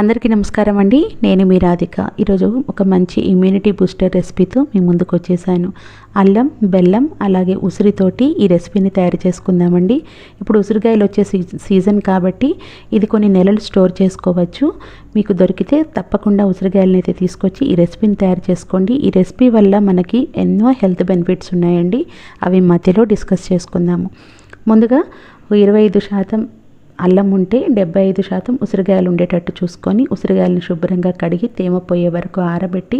అందరికీ నమస్కారం అండి. నేను మీ రాధిక. ఈరోజు ఒక మంచి ఇమ్యూనిటీ బూస్టర్ రెసిపీతో మీ ముందుకు వచ్చేసాను. అల్లం బెల్లం అలాగే ఉసిరితోటి ఈ రెసిపీని తయారు చేసుకుందామండి. ఇప్పుడు ఉసిరికాయలు వచ్చే సీజన్ కాబట్టి ఇది కొన్ని నెలలు స్టోర్ చేసుకోవచ్చు. మీకు దొరికితే తప్పకుండా ఉసిరికాయలను అయితే తీసుకొచ్చి ఈ రెసిపీని తయారు చేసుకోండి. ఈ రెసిపీ వల్ల మనకి ఎన్నో హెల్త్ బెనిఫిట్స్ ఉన్నాయండి. అవి మధ్యలో డిస్కస్ చేసుకుందాము. ముందుగా ఇరవై ఐదు శాతం అల్లం ఉంటే డెబ్బై ఐదు శాతం ఉసిరికాయలు ఉండేటట్టు చూసుకొని ఉసిరికాయలను శుభ్రంగా కడిగి తేమ పోయే వరకు ఆరబెట్టి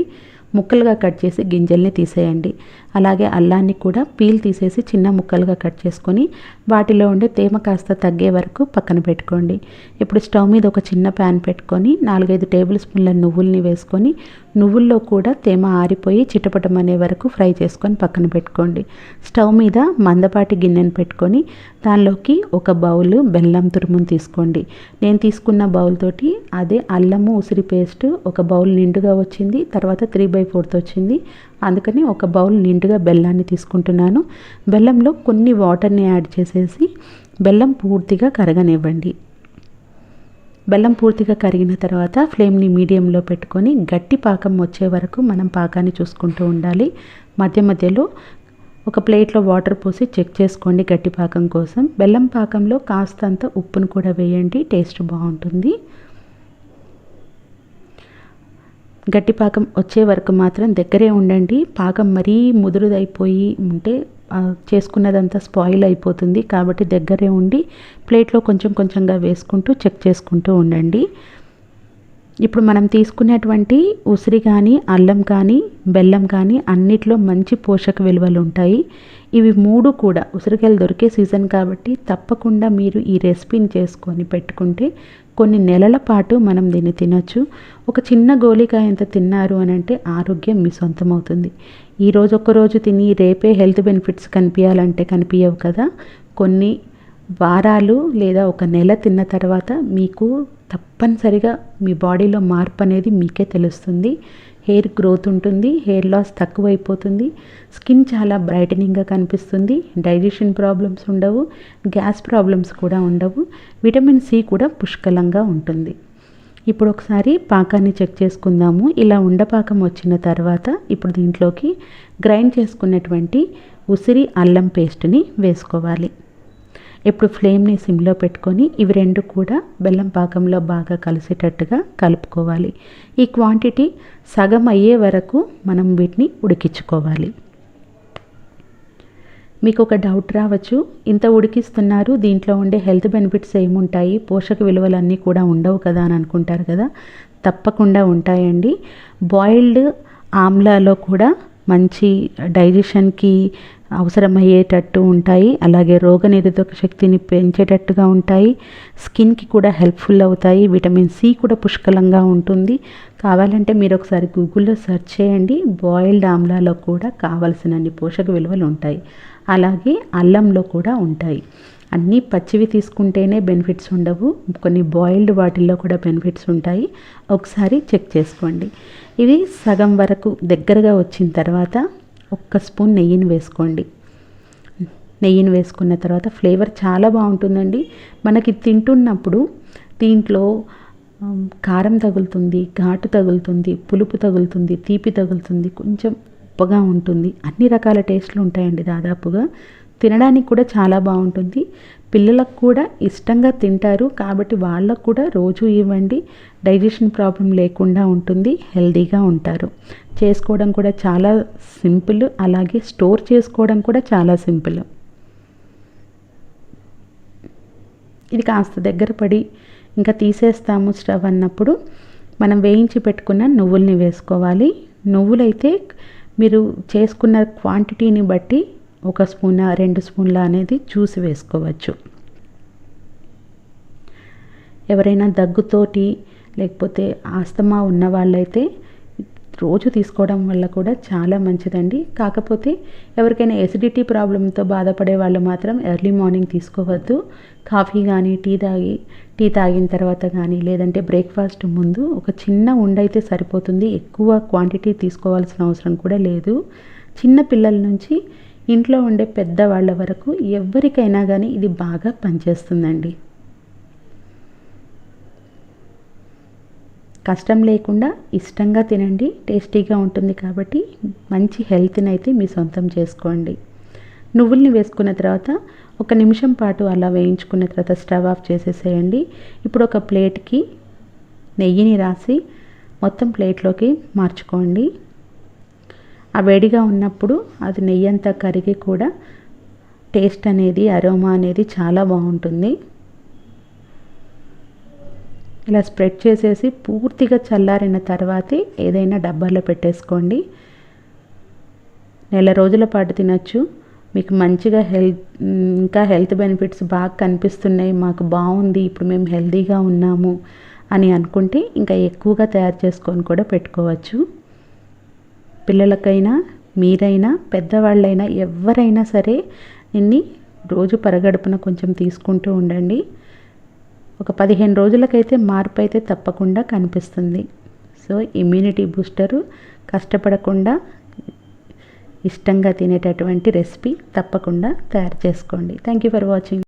ముక్కలుగా కట్ చేసి గింజల్ని తీసేయండి. అలాగే అల్లాన్ని కూడా పీల్ తీసేసి చిన్న ముక్కలుగా కట్ చేసుకొని వాటిలో ఉండే తేమ కాస్త తగ్గే వరకు పక్కన పెట్టుకోండి. ఇప్పుడు స్టవ్ మీద ఒక చిన్న ప్యాన్ పెట్టుకొని నాలుగైదు టేబుల్ స్పూన్ల నువ్వుల్ని వేసుకొని నువ్వుల్లో కూడా తేమ ఆరిపోయి చిటపటమనే వరకు ఫ్రై చేసుకొని పక్కన పెట్టుకోండి. స్టవ్ మీద మందపాటి గిన్నెను పెట్టుకొని దానిలోకి ఒక బౌల్ బెల్లం తురుమును తీసుకోండి. నేను తీసుకున్న బౌల్ తోటి అదే అల్లము ఉసిరి పేస్ట్ ఒక బౌల్ నిండుగా వచ్చింది. తర్వాత త్రీ బై ఫోర్త్ వచ్చింది. అందుకని ఒక బౌల్ నిండుగా బెల్లాన్ని తీసుకుంటున్నాను. బెల్లంలో కొన్ని వాటర్ని యాడ్ చేసేసి బెల్లం పూర్తిగా కరగనివ్వండి. బెల్లం పూర్తిగా కరిగిన తర్వాత ఫ్లేమ్ని మీడియంలో పెట్టుకొని గట్టి పాకం వచ్చే వరకు మనం పాకాన్ని చూసుకుంటూ ఉండాలి. మధ్య మధ్యలో ఒక ప్లేట్లో వాటర్ పోసి చెక్ చేసుకోండి గట్టి పాకం కోసం. బెల్లం పాకంలో కాస్తంత ఉప్పును కూడా వేయండి టేస్ట్ బాగుంటుంది. గట్టి పాకం వచ్చే వరకు మాత్రం దగ్గరే ఉండండి. పాకం మరీ ముదురుదైపోయి ఉంటే చేసుకున్నదంతా స్పాయిల్ అయిపోతుంది. కాబట్టి దగ్గరే ఉండి ప్లేట్లో కొంచెం కొంచెంగా వేసుకుంటూ చెక్ చేసుకుంటూ ఉండండి. ఇప్పుడు మనం తీసుకునేటువంటి ఉసిరి కానీ అల్లం కానీ బెల్లం కానీ అన్నిట్లో మంచి పోషక విలువలు ఉంటాయి. ఇవి మూడు కూడా ఉసిరికాయలు దొరికే సీజన్ కాబట్టి తప్పకుండా మీరు ఈ రెసిపీని చేసుకొని పెట్టుకుంటే కొన్ని నెలల పాటు మనం దీన్ని తినొచ్చు. ఒక చిన్న గోలికాయ ఎంత తిన్నారు అని అంటే ఆరోగ్యం మీ సొంతం అవుతుంది ఈరోజు ఒక్కరోజు తిని రేపే హెల్త్ బెనిఫిట్స్ కనిపించాలంటే కనిపించవు కదా. కొన్ని వారాలు లేదా ఒక నెల తిన్న తర్వాత మీకు తప్పనిసరిగా మీ బాడీలో మార్పు అనేది మీకే తెలుస్తుంది. హెయిర్ గ్రోత్ ఉంటుంది హెయిర్ లాస్ తక్కువైపోతుంది స్కిన్ చాలా బ్రైటనింగ్గా కనిపిస్తుంది డైజెషన్ ప్రాబ్లమ్స్ ఉండవు గ్యాస్ ప్రాబ్లమ్స్ కూడా ఉండవు విటమిన్ సి కూడా పుష్కలంగా ఉంటుంది. ఇప్పుడు ఒకసారి పాకాన్ని చెక్ చేసుకుందాము. ఇలా ఉండపాకం వచ్చిన తర్వాత ఇప్పుడు దీంట్లోకి గ్రైండ్ చేసుకున్నటువంటి ఉసిరి అల్లం పేస్ట్ని వేసుకోవాలి. ఇప్పుడు ఫ్లేమ్ని సిమ్లో పెట్టుకొని ఇవి రెండు కూడా బెల్లం పాకంలో బాగా కలిసేటట్టుగా కలుపుకోవాలి. ఈ క్వాంటిటీ సగం అయ్యే వరకు మనం వీటిని ఉడికించుకోవాలి. మీకు ఒక డౌట్ రావచ్చు ఇంత ఉడికిస్తున్నారు దీంట్లో ఉండే హెల్త్ బెనిఫిట్స్ ఏముంటాయి పోషక విలువలన్నీ కూడా ఉండవు కదా అని అనుకుంటారు కదా? తప్పకుండా ఉంటాయండి. బాయిల్డ్ ఆమ్లాలో కూడా మంచి డైజెషన్కి అవసరమయ్యేటట్టు ఉంటాయి. అలాగే రోగనిరోధక శక్తిని పెంచేటట్టుగా ఉంటాయి. స్కిన్కి కూడా హెల్ప్ఫుల్ అవుతాయి. విటమిన్ సి కూడా పుష్కలంగా ఉంటుంది. కావాలంటే మీరు ఒకసారి గూగుల్లో సెర్చ్ చేయండి. బాయిల్డ్ ఆమ్లాలో కూడా కావలసినన్ని పోషక విలువలు ఉంటాయి. అలాగే అల్లంలో కూడా ఉంటాయి. అన్నీ పచ్చివి తీసుకుంటేనే బెనిఫిట్స్ ఉండవు. కొన్ని బాయిల్డ్ వాటిల్లో కూడా బెనిఫిట్స్ ఉంటాయి. ఒకసారి చెక్ చేసుకోండి. ఇవి సగం వరకు దగ్గరగా వచ్చిన తర్వాత ఒక్క స్పూన్ నెయ్యిని వేసుకోండి. నెయ్యిని వేసుకున్న తర్వాత ఫ్లేవర్ చాలా బాగుంటుందండి. మనకి తింటున్నప్పుడు దీంట్లో కారం తగులుతుంది ఘాటు తగులుతుంది పులుపు తగులుతుంది తీపి తగులుతుంది కొంచెం ఉప్పగా ఉంటుంది. అన్ని రకాల టేస్ట్లు ఉంటాయండి దాదాపుగా. తినడానికి కూడా చాలా బాగుంటుంది. పిల్లలకు కూడా ఇష్టంగా తింటారు. కాబట్టి వాళ్ళకు కూడా రోజు ఇవ్వండి. డైజెషన్ ప్రాబ్లం లేకుండా ఉంటుంది. హెల్దీగా ఉంటారు. చేసుకోవడం కూడా చాలా సింపుల్. అలాగే స్టోర్ చేసుకోవడం కూడా చాలా సింపుల్. ఇది కాస్త దగ్గర పడి ఇంకా తీసేస్తాము స్టవ్ అన్నప్పుడు. మనం వేయించి పెట్టుకున్న నువ్వుల్ని వేసుకోవాలి. నువ్వులైతే మీరు చేసుకున్న క్వాంటిటీని బట్టి ఒక స్పూన్ రెండు స్పూన్ల అనేది చూసి వేసుకోవచ్చు. ఎవరైనా దగ్గుతోటి లేకపోతే ఆస్తమా ఉన్న వాళ్ళైతే రోజు తీసుకోవడం వల్ల కూడా చాలా మంచిదండి. కాకపోతే ఎవరికైనా ఎసిడిటీ ప్రాబ్లంతో బాధపడే వాళ్ళు మాత్రం ఎర్లీ మార్నింగ్ తీసుకోవద్దు. కాఫీ కానీ టీ తాగి టీ తాగిన తర్వాత కానీ లేదంటే బ్రేక్ఫాస్ట్ ముందు ఒక చిన్న ఉండైతే సరిపోతుంది. ఎక్కువ క్వాంటిటీ తీసుకోవాల్సిన అవసరం కూడా లేదు. చిన్న పిల్లల నుంచి ఇంట్లో ఉండే పెద్దవాళ్ళ వరకు ఎవరికైనా కానీ ఇది బాగా పనిచేస్తుందండి. కష్టం లేకుండా ఇష్టంగా తినండి టేస్టీగా ఉంటుంది కాబట్టి మంచి హెల్త్ని అయితే మీ సొంతం చేసుకోండి. నువ్వుల్ని వేసుకున్న తర్వాత ఒక నిమిషం పాటు అలా వేయించుకున్న తర్వాత స్టవ్ ఆఫ్ చేసేసేయండి. ఇప్పుడు ఒక ప్లేట్కి నెయ్యిని రాసి మొత్తం ప్లేట్లోకి మార్చుకోండి. ఆ వేడిగా ఉన్నప్పుడు అది నెయ్యి అంతా కరిగి కూడా టేస్ట్ అనేది అరోమా అనేది చాలా బాగుంటుంది. ఇలా స్ప్రెడ్ చేసేసి పూర్తిగా చల్లారిన తర్వాతే ఏదైనా డబ్బాలో పెట్టేసుకోండి. నెల రోజుల పాటు తినచ్చు. మీకు మంచిగా హెల్త్ ఇంకా హెల్త్ బెనిఫిట్స్ బాగా కనిపిస్తున్నాయి. మాకు బాగుంది ఇప్పుడు మేము హెల్తీగా ఉన్నాము అని అనుకుంటే ఇంకా ఎక్కువగా తయారు చేసుకొని కూడా పెట్టుకోవచ్చు. పిల్లలకైనా మీరైనా పెద్దవాళ్ళైనా ఎవరైనా సరే ఇన్ని రోజు పరగడుపున కొంచెం తీసుకుంటూ ఉండండి. ఒక పదిహేను రోజులకైతే మార్పు అయితే తప్పకుండా కనిపిస్తుంది. సో ఇమ్యూనిటీ బూస్టరు కష్టపడకుండా ఇష్టంగా తినేటటువంటి రెసిపీ తప్పకుండా తయారు చేసుకోండి. Thank you for watching